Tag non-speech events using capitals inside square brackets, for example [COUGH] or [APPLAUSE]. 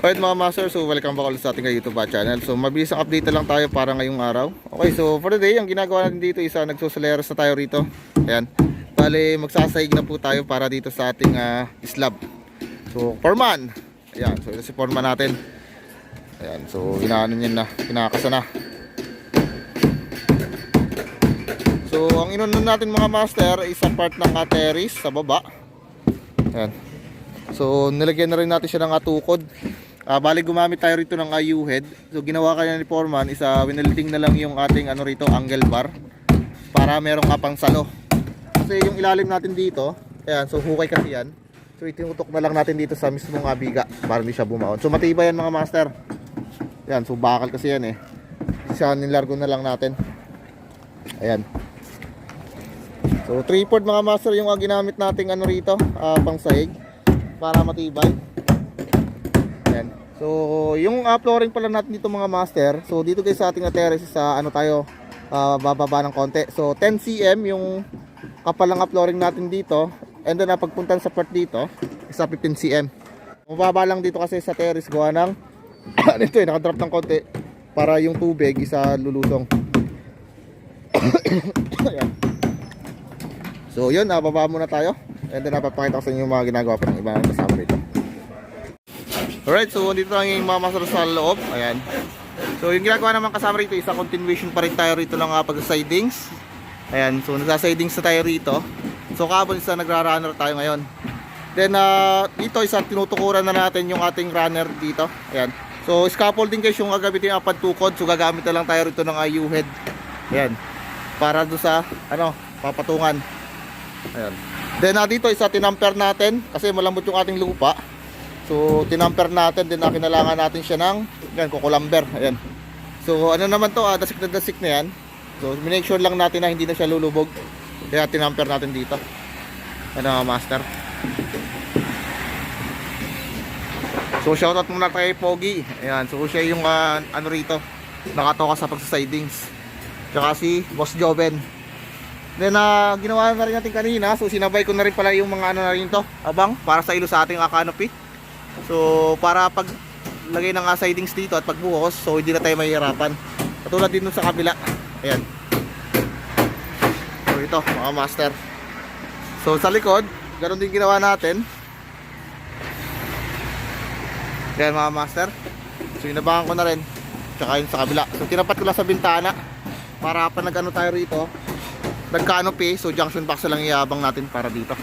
Alright mga master, so welcome back ulit sa ating YouTube channel. So mabilis ang update lang tayo para ngayong araw. Okay, so for the day, ang ginagawa natin dito is uh, nagsusaleros na tayo rito. Ayan. Bale, magsasahig na po tayo para dito sa ating ah, slab. So, foreman. Ayan, so ito si foreman natin. Ayan, so inaano niya na, kinakasa na. So, ang inunan natin mga master is ang part ng terrace sa baba. Ayan. So, nilagyan na rin natin siya ng atukod. Ah, bali gumamit tayo rito ng IU head. So, ginawa kanya ni Foreman is uh, winelting na lang yung ating ano rito, angle bar para merong kapang salo. Kasi yung ilalim natin dito, ayan, so hukay kasi yan. So, itinutok na lang natin dito sa mismong abiga para hindi siya bumaon. So, matibay yan mga master. Ayan, so bakal kasi yan eh. Siya nilargo na lang natin. Ayan. So, tripod mga master yung uh, ginamit nating ano rito, ah, pang sahig para matibay. So, yung uh, pala natin dito mga master. So, dito guys sa ating uh, terrace sa ano tayo ah, bababa ng konti. So, 10 cm yung kapal ng uh, flooring natin dito. And then, uh, pagpuntan sa part dito, isa 15 cm. Mababa lang dito kasi sa terrace gawa ng [COUGHS] ito eh, nakadrop ng konti para yung tubig isa lulusong. [COUGHS] Ayan. So, yun, uh, muna tayo. And then, napapakita ko sa inyo yung mga ginagawa pa ng ibang kasama dito. Alright, so dito lang yung mga masarap sa loob. Ayan. So, yung ginagawa naman kasama rito, isa continuation pa rin tayo rito lang uh, pag-sidings. Ayan, so nagsa-sidings na tayo rito. So, kabon isa nagra-runner tayo ngayon. Then, uh, dito isa tinutukuran na natin yung ating runner dito. Ayan. So, scaffolding guys yung gagamitin ang pantukod. So, gagamit na lang tayo rito ng IU head. Ayan. Para do sa, ano, papatungan. Ayan. Then uh, dito isa tinamper natin kasi malambot yung ating lupa. So tinamper natin din na kinalangan natin siya ng yan kukulamber. Ayan. So ano naman to, ah, dasik na dasik na yan. So make sure lang natin na hindi na siya lulubog. Kaya tinamper natin dito. Ano master. So shoutout muna kay Pogi. Ayan, so siya yung ah, ano rito nakatoka sa pagsasidings. Tsaka si Boss Joven. Then uh, ginawa na rin natin kanina So sinabay ko na rin pala yung mga ano na rin to Abang para sa ilo sa ating uh, canopy So para pag Lagay ng sidings dito at pagbuhos So hindi na tayo mahihirapan. Katulad din sa kabila. Ayan. So ito mga master. So sa likod Ganon din ginawa natin. Ayan mga master. So inabangan ko na rin. Tsaka yun sa kabila. So tinapat ko lang sa bintana Para pa nag ano tayo rito. Nag-canopy, so junction box lang iabang natin para dito.